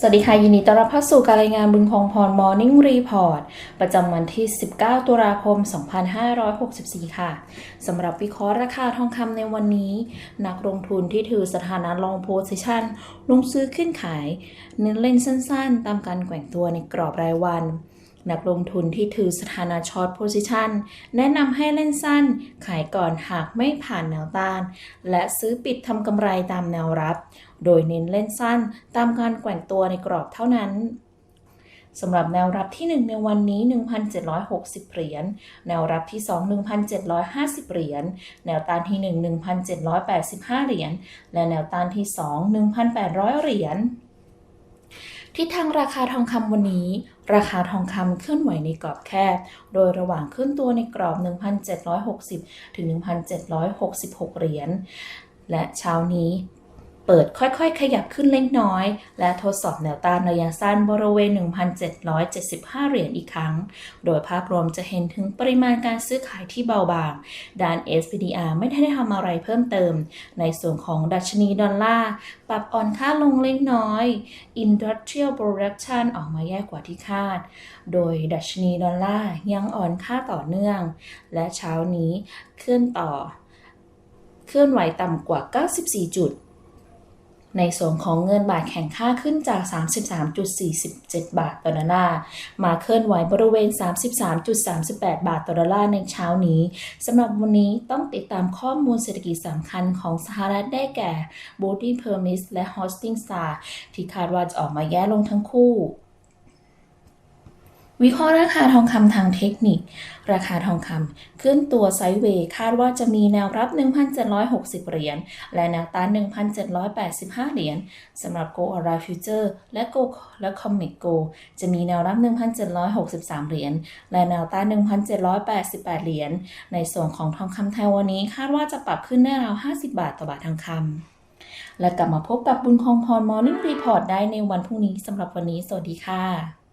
สวัสดีค่ะ ยินดีต้อนรับเข้าสู่การรายงานบุญคงพร Morning Report ประจำวันที่ 19 ตุลาคม 2564 ค่ะสำหรับวิเคราะห์ราคาทองคำในวันนี้ นักลงทุนที่ถือสถานะ long position ลงซื้อขึ้นขาย เน้นเล่นสั้นๆ ตามการแกว่งตัวในกรอบรายวัน นักลงทุนที่ถือสถานะ short position แนะนำให้เล่นสั้น ขายก่อนหากไม่ผ่านแนวต้าน และซื้อปิดทำกำไรตามแนวรับ โดยเน้นเล่นสั้นตามการแกว่งตัวในกรอบเท่านั้นสำหรับแนวรับที่ 1 ในวันนี้ 1,760 เหรียญ แนวรับที่ 2 1,750 เหรียญ แนวต้านที่ 1 1,785 เหรียญ และแนวต้านที่ 2 1,800 เหรียญ ทิศทางราคาทองคำวันนี้ ราคาทองคำเคลื่อนไหวในกรอบแคบ โดยระหว่างขึ้นตัวในกรอบ 1,760 ถึง 1,766 เหรียญ และเช้านี้ เปิดค่อยๆ ขยับขึ้นเล็กน้อย และทดสอบแนวต้านระยะสั้นบริเวณ 1,775 เหรียญอีกครั้ง โดยภาพรวมจะเห็นถึงปริมาณการซื้อขายที่เบาบาง ด้าน SPDR ไม่ได้ทำอะไรเพิ่มเติม ในส่วนของดัชนีดอลลาร์ ปรับอ่อนค่าลงเล็กน้อย Industrial Production ออกมาแย่กว่าที่คาด โดยดัชนีดอลลาร์ยังอ่อนค่าต่อเนื่อง และเช้านี้เคลื่อนต่อ เคลื่อนไหวต่ำกว่า 94 จุด ในส่วนของเงินบาทแข่งค่าขึ้นจาก 33.47 บาทต่อดอลลาร์ มาเคลื่อนไหวบริเวณ 33.38 บาทต่อดอลลาร์ในเช้านี้สำหรับวันนี้ต้องติดตามข้อมูลเศรษฐกิจสำคัญของสหรัฐได้แก่ Body Permits และ Hosting Star ที่คาดว่าจะออกมาแย่ลงทั้งคู่ วิเคราะห์ราคาทองคำทางเทคนิค ราคาทองคำขึ้นตัวไซด์เวย์คาดว่าจะมีแนวรับ 1,760 เหรียญ และแนวต้าน 1,785 เหรียญสำหรับ Go Arai Future และ Go และ Comic Go จะมีแนวรับ 1,763 เหรียญ และแนวต้าน 1,788 เหรียญ ในส่วนของทองคำไทยวันนี้คาดว่าจะปรับขึ้นได้ราว 50 บาทต่อบาททองคำและกลับมาพบกับบุญคงพร Morning Report ได้ในวันพรุ่งนี้สำหรับวันนี้ สวัสดีค่ะ